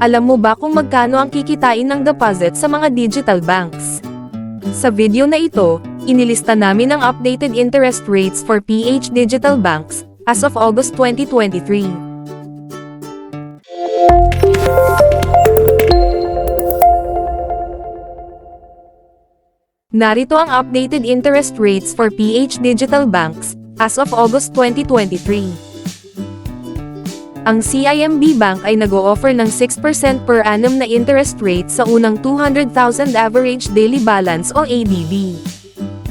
Alam mo ba kung magkano ang kikitain ng deposit sa mga digital banks? Sa video na ito, inilista namin ang updated interest rates for PH Digital Banks as of August 2023. Narito ang updated interest rates for PH Digital Banks as of August 2023. Ang CIMB Bank ay nag-o-offer ng 6% per annum na interest rate sa unang 200,000 average daily balance o ADB.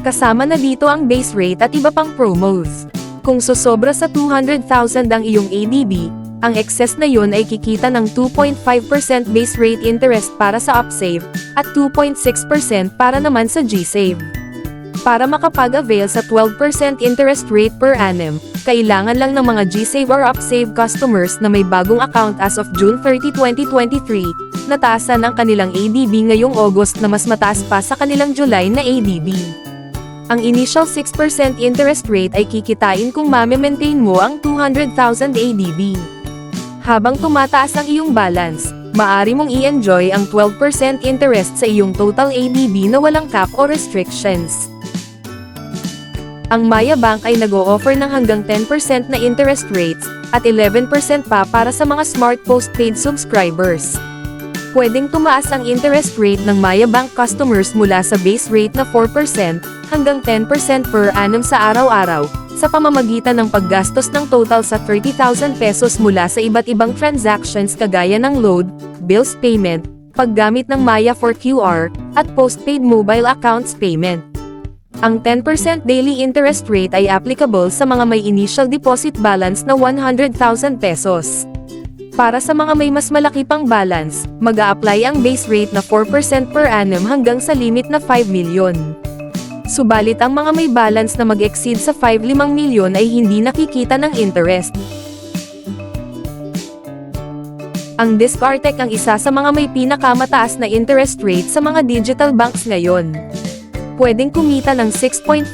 Kasama na dito ang base rate at iba pang promos. Kung sosobra sa 200,000 ang iyong ADB, ang excess na yon ay kikita ng 2.5% base rate interest para sa Upsave, at 2.6% para naman sa GSave. Para makapag-avail sa 12% interest rate per annum, kailangan lang ng mga GSave or Upsave customers na may bagong account as of June 30, 2023, nataasan ang kanilang ADB ngayong August na mas mataas pa sa kanilang July na ADB. Ang initial 6% interest rate ay kikitain kung mame-maintain mo ang 200,000 ADB. Habang tumataas ang iyong balance, maari mong i-enjoy ang 12% interest sa iyong total ADB na walang cap o restrictions. Ang Maya Bank ay nag-o-offer ng hanggang 10% na interest rates, at 11% pa para sa mga smart postpaid subscribers. Pwedeng tumaas ang interest rate ng Maya Bank customers mula sa base rate na 4% hanggang 10% per annum sa araw-araw, sa pamamagitan ng paggastos ng total sa 30,000 pesos mula sa iba't ibang transactions kagaya ng load, bills payment, paggamit ng Maya for QR, at postpaid mobile accounts payment. Ang 10% daily interest rate ay applicable sa mga may initial deposit balance na 100,000 pesos. Para sa mga may mas malaki pang balance, mag apply ang base rate na 4% per annum hanggang sa limit na 5 million. Subalit ang mga may balance na mag-exceed sa 5-5 milyon ay hindi nakikita ng interest. Ang Discartec ang isa sa mga may pinakamataas na interest rate sa mga digital banks ngayon. Pwedeng kumita ng 6.5%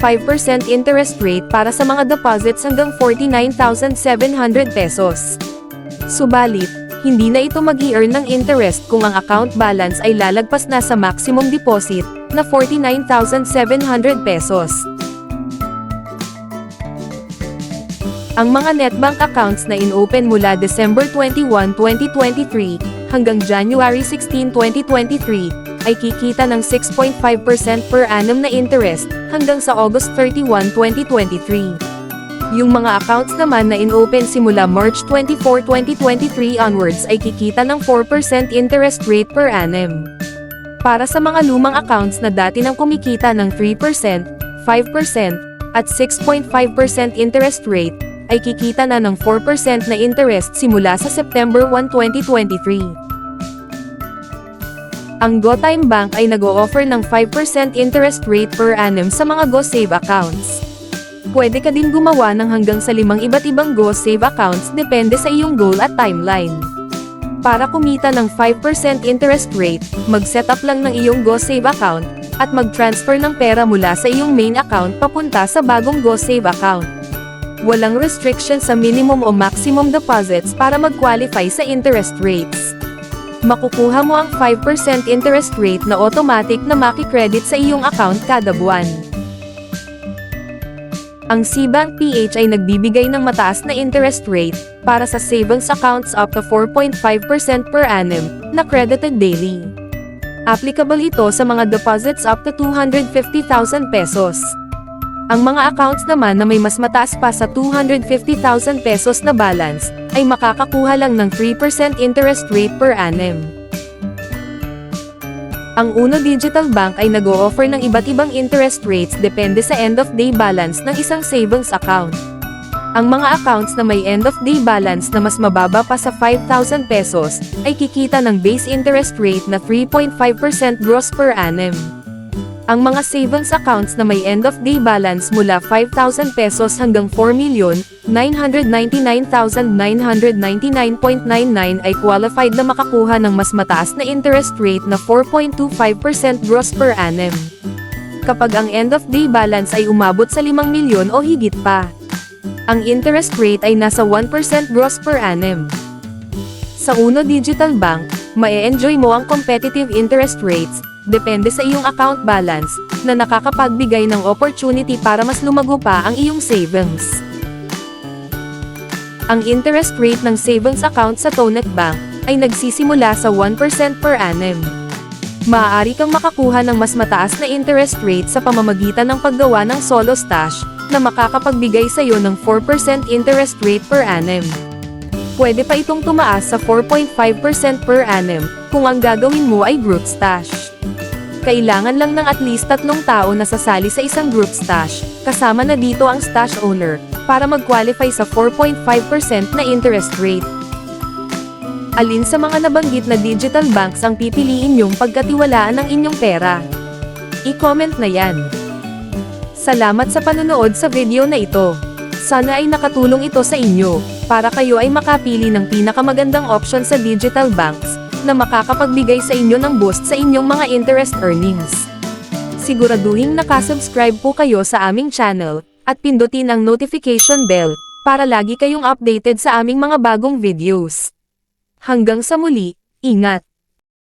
interest rate para sa mga deposits hanggang 49,700 pesos. Subalit, hindi na ito mag earn ng interest kung ang account balance ay lalagpas na sa maximum deposit, na 49,700 pesos. Ang mga netbank accounts na inopen mula December 21, 2023, hanggang January 16, 2023, ay kikita ng 6.5% per annum na interest, hanggang sa August 31, 2023. Yung mga accounts naman na inopen simula March 24, 2023 onwards ay kikita ng 4% interest rate per annum. Para sa mga lumang accounts na dati nang kumikita ng 3%, 5%, at 6.5% interest rate, ay kikita na ng 4% na interest simula sa September 1, 2023. Ang GoTime Bank ay nag-o-offer ng 5% interest rate per annum sa mga GoSave accounts. Pwede ka din gumawa ng hanggang sa limang iba't ibang GoSave accounts depende sa iyong goal at timeline. Para kumita ng 5% interest rate, mag-set up lang ng iyong GoSave account, at mag-transfer ng pera mula sa iyong main account papunta sa bagong GoSave account. Walang restriction sa minimum o maximum deposits para mag-qualify sa interest rates. Makukuha mo ang 5% interest rate na automatic na makikredit sa iyong account kada buwan. Ang Cbank PH ay nagbibigay ng mataas na interest rate para sa savings accounts up to 4.5% per annum na credited daily. Applicable ito sa mga deposits up to 250,000 pesos. Ang mga accounts naman na may mas mataas pa sa 250,000 pesos na balance ay makakakuha lang ng 3% interest rate per annum. Ang Uno Digital Bank ay nag-o-offer ng iba't ibang interest rates depende sa end-of-day balance ng isang savings account. Ang mga accounts na may end-of-day balance na mas mababa pa sa 5,000 pesos, ay kikita ng base interest rate na 3.5% gross per annum. Ang mga savings accounts na may end-of-day balance mula 5,000 pesos hanggang 4,999,999.99 ay qualified na makakuha ng mas mataas na interest rate na 4.25% gross per annum. Kapag ang end-of-day balance ay umabot sa 5 milyon o higit pa. Ang interest rate ay nasa 1% gross per annum. Sa Uno Digital Bank, Mae-enjoy mo ang competitive interest rates, depende sa iyong account balance, na nakakapagbigay ng opportunity para mas lumago pa ang iyong savings. Ang interest rate ng savings account sa Tonet Bank ay nagsisimula sa 1% per annum. Maaari kang makakuha ng mas mataas na interest rate sa pamamagitan ng paggawa ng solo stash, na makakapagbigay sa iyo ng 4% interest rate per annum. Pwede pa itong tumaas sa 4.5% per annum, kung ang gagawin mo ay group stash. Kailangan lang ng at least tatlong tao na sasali sa isang group stash, kasama na dito ang stash owner, para mag-qualify sa 4.5% na interest rate. Alin sa mga nabanggit na digital banks ang pipiliin niyong pagkatiwalaan ng inyong pera? I-comment na yan. Salamat sa panonood sa video na ito. Sana ay nakatulong ito sa inyo, para kayo ay makapili ng pinakamagandang option sa digital banks, na makakapagbigay sa inyo ng boost sa inyong mga interest earnings. Siguraduhin nakasubscribe po kayo sa aming channel, at pindutin ang notification bell, para lagi kayong updated sa aming mga bagong videos. Hanggang sa muli, ingat!